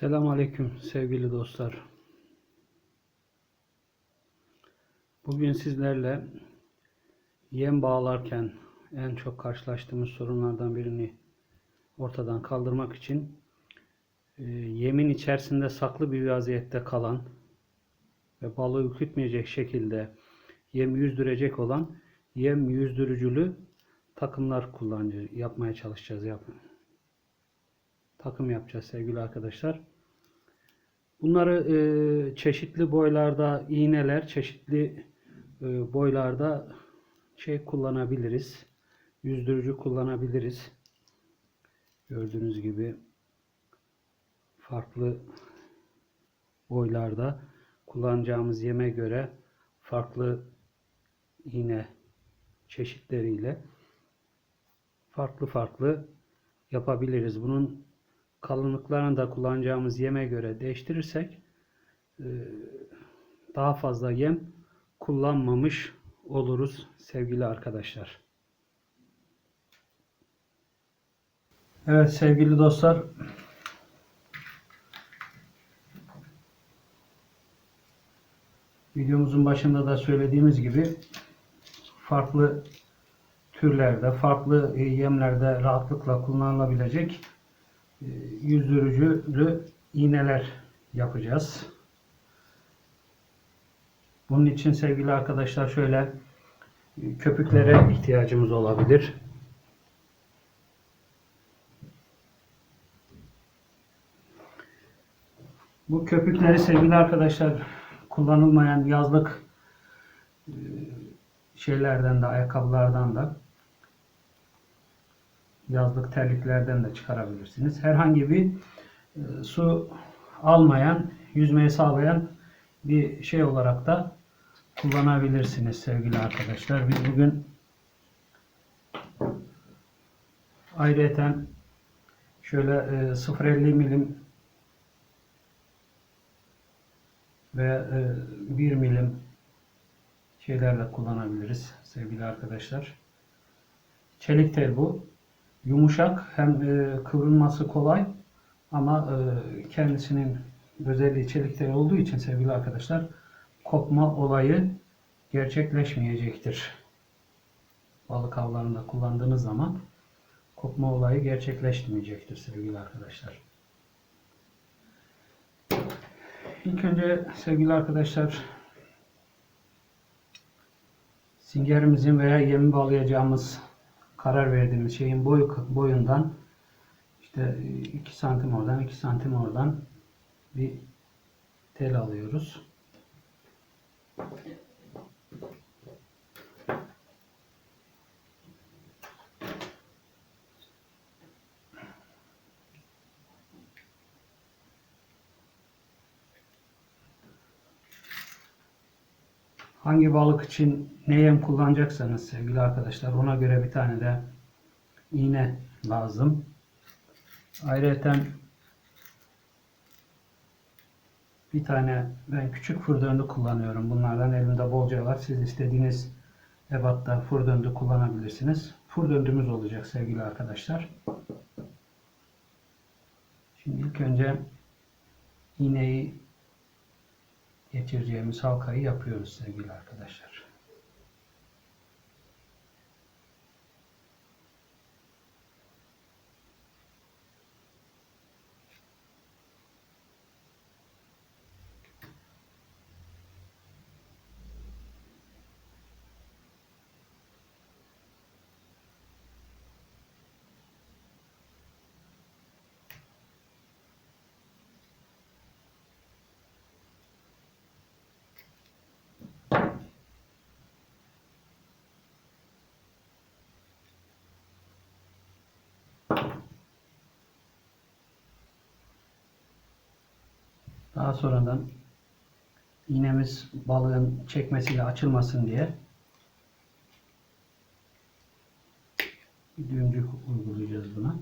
Selamun Aleyküm sevgili dostlar. Bugün sizlerle yem bağlarken en çok karşılaştığımız sorunlardan birini ortadan kaldırmak için e, yemin içerisinde saklı bir vaziyette kalan ve balığı ürkütmeyecek şekilde yem yüzdürecek olan yem yüzdürücülü takımlar kullanıcı yapmaya çalışacağız. Yap takım yapacağız sevgili arkadaşlar. Bunları e, çeşitli boylarda iğneler, çeşitli e, boylarda şey kullanabiliriz. Yüzdürücü kullanabiliriz. Gördüğünüz gibi farklı boylarda kullanacağımız yeme göre farklı iğne çeşitleriyle farklı farklı yapabiliriz. Bunun kalınlıklarını da kullanacağımız yeme göre değiştirirsek e, daha fazla yem kullanmamış oluruz sevgili arkadaşlar. Evet sevgili dostlar videomuzun başında da söylediğimiz gibi farklı türlerde, farklı yemlerde rahatlıkla kullanılabilecek yüzdürücülü iğneler yapacağız. Bunun için sevgili arkadaşlar şöyle e, köpüklere ihtiyacımız olabilir. Bu köpükleri sevgili arkadaşlar kullanılmayan yazlık e, şeylerden de ayakkabılardan da yazlık terliklerden de çıkarabilirsiniz. Herhangi bir e, su almayan, yüzmeyi sağlayan bir şey olarak da kullanabilirsiniz sevgili arkadaşlar. Biz bugün ayrıyeten şöyle e, 0.50 milim ve e, 1 milim şeylerle kullanabiliriz sevgili arkadaşlar. Çelik tel bu. Yumuşak hem e, kıvrılması kolay ama e, kendisinin özelliği çelik tel olduğu için sevgili arkadaşlar kopma olayı gerçekleşmeyecektir. Balık avlarında kullandığınız zaman kopma olayı gerçekleşmeyecektir sevgili arkadaşlar. İlk önce sevgili arkadaşlar Singerimizin veya yemi bağlayacağımız karar verdiğimiz şeyin boy, boyundan işte 2 santim oradan 2 santim oradan bir tel alıyoruz. Hangi balık için ne yem kullanacaksanız sevgili arkadaşlar ona göre bir tane de iğne lazım. Ayrıca bir tane ben küçük fır döndü kullanıyorum. Bunlardan elimde bolca var. Siz istediğiniz ebatta fır döndü kullanabilirsiniz. Fır döndümüz olacak sevgili arkadaşlar. Şimdi ilk önce iğneyi geçireceğimiz halkayı yapıyoruz sevgili arkadaşlar. Daha sonradan iğnemiz balığın çekmesiyle açılmasın diye bir düğümcük uygulayacağız buna.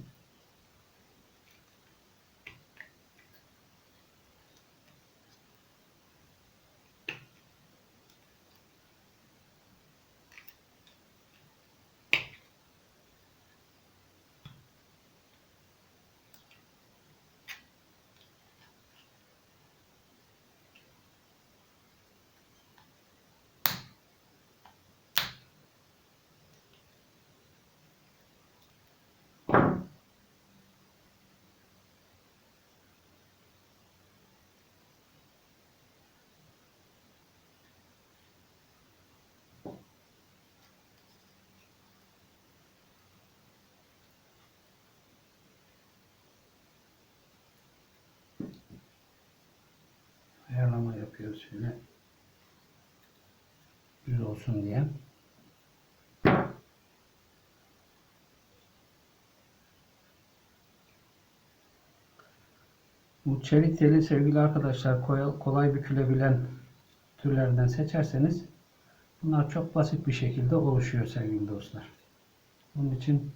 Olsun diye. Bu çelik teli sevgili arkadaşlar kolay bükülebilen türlerden seçerseniz bunlar çok basit bir şekilde oluşuyor sevgili dostlar. Bunun için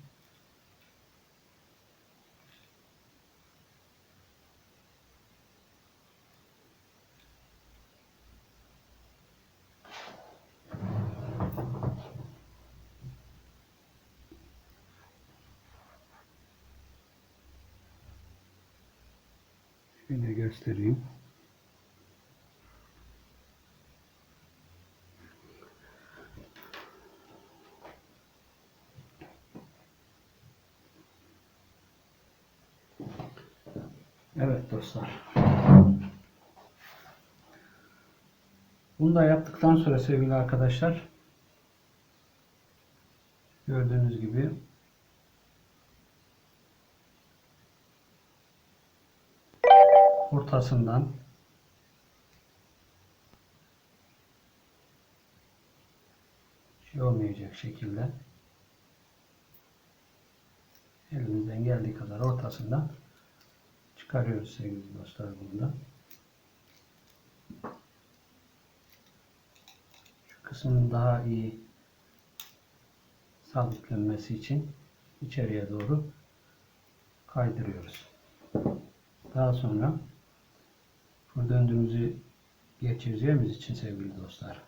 Şöyle göstereyim. Evet dostlar. Bunu da yaptıktan sonra sevgili arkadaşlar gördüğünüz gibi ortasından şey olmayacak şekilde elimizden geldiği kadar ortasından çıkarıyoruz sevgili dostlar bunu da. Şu kısmın daha iyi sabitlenmesi için içeriye doğru kaydırıyoruz. Daha sonra bu döndüğümüzü geçireceğimiz için sevgili dostlar.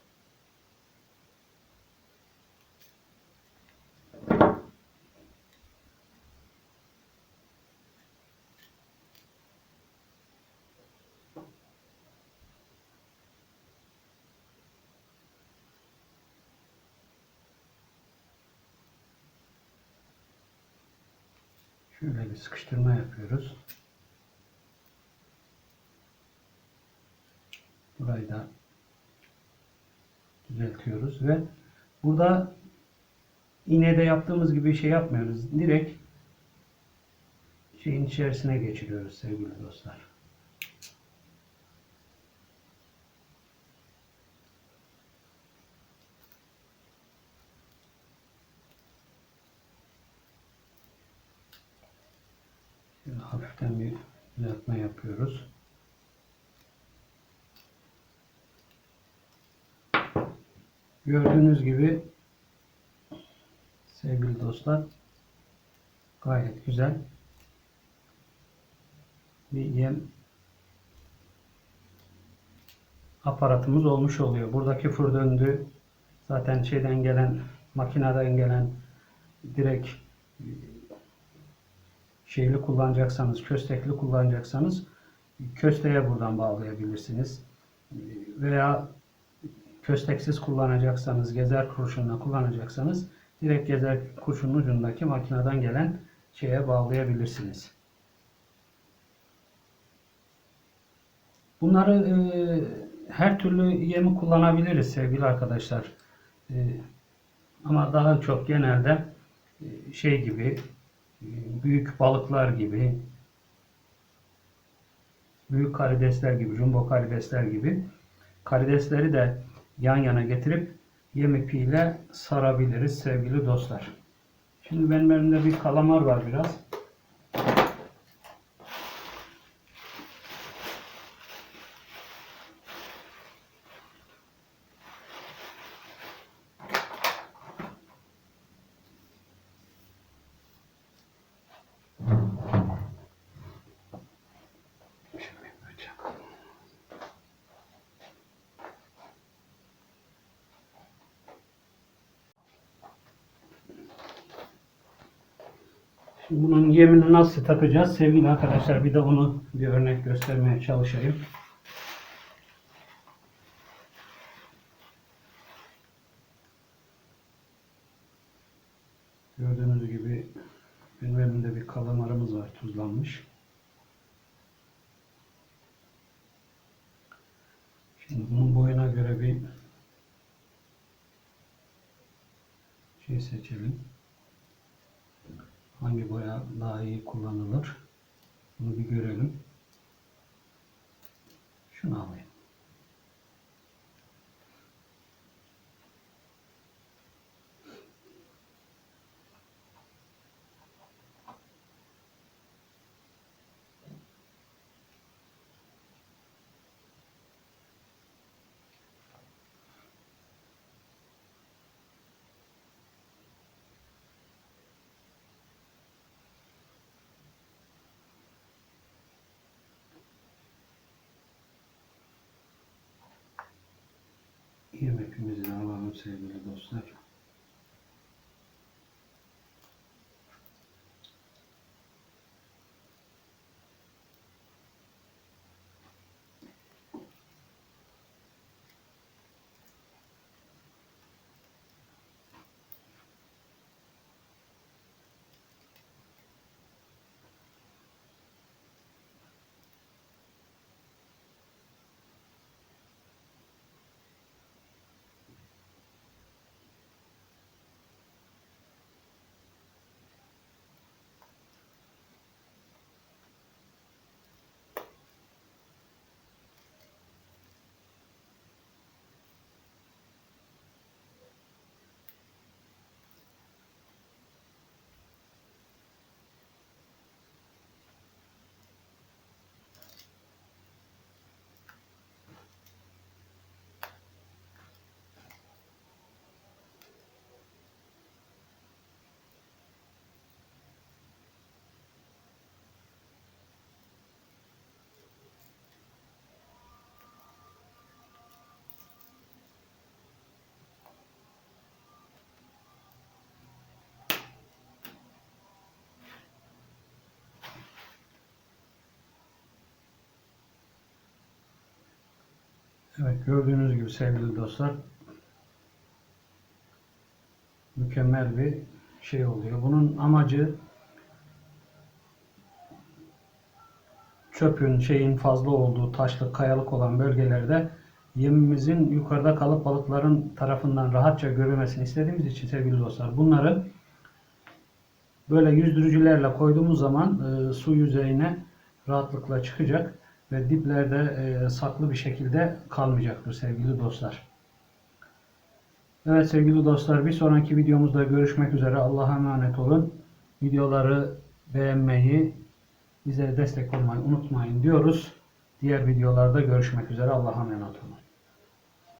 Şöyle bir sıkıştırma yapıyoruz. Burayı da düzeltiyoruz ve burada iğnede yaptığımız gibi şey yapmıyoruz. Direkt şeyin içerisine geçiriyoruz sevgili dostlar. Şöyle hafiften bir düzeltme yapıyoruz. Gördüğünüz gibi sevgili dostlar gayet güzel bir yem aparatımız olmuş oluyor. Buradaki fır döndü. Zaten şeyden gelen makineden gelen direkt e, şeyli kullanacaksanız, köstekli kullanacaksanız kösteğe buradan bağlayabilirsiniz. E, Veya kösteksiz kullanacaksanız, gezer kurşunla kullanacaksanız direkt gezer kurşunun ucundaki makineden gelen şeye bağlayabilirsiniz. Bunları e, her türlü yemi kullanabiliriz sevgili arkadaşlar. E, ama daha çok genelde e, şey gibi e, büyük balıklar gibi büyük karidesler gibi, jumbo karidesler gibi karidesleri de yan yana getirip yem ipiyle sarabiliriz sevgili dostlar. Şimdi benim elimde bir kalamar var biraz. Bunun yemini nasıl takacağız sevgili arkadaşlar bir de onu bir örnek göstermeye çalışayım. Gördüğünüz gibi benim elimde bir kalamarımız var tuzlanmış. Şimdi bunun boyuna göre bir şey seçelim. Hangi boya daha iyi kullanılır? Bunu bir görelim. Şunu alayım. Yemekimizi de alalım sevgili dostlar. Evet gördüğünüz gibi sevgili dostlar mükemmel bir şey oluyor. Bunun amacı çöpün şeyin fazla olduğu taşlık kayalık olan bölgelerde yemimizin yukarıda kalıp balıkların tarafından rahatça görülmesini istediğimiz için sevgili dostlar bunları böyle yüzdürücülerle koyduğumuz zaman e, su yüzeyine rahatlıkla çıkacak ve diplerde e, saklı bir şekilde kalmayacaktır sevgili dostlar. Evet sevgili dostlar bir sonraki videomuzda görüşmek üzere. Allah'a emanet olun. Videoları beğenmeyi, bize destek olmayı unutmayın diyoruz. Diğer videolarda görüşmek üzere. Allah'a emanet olun.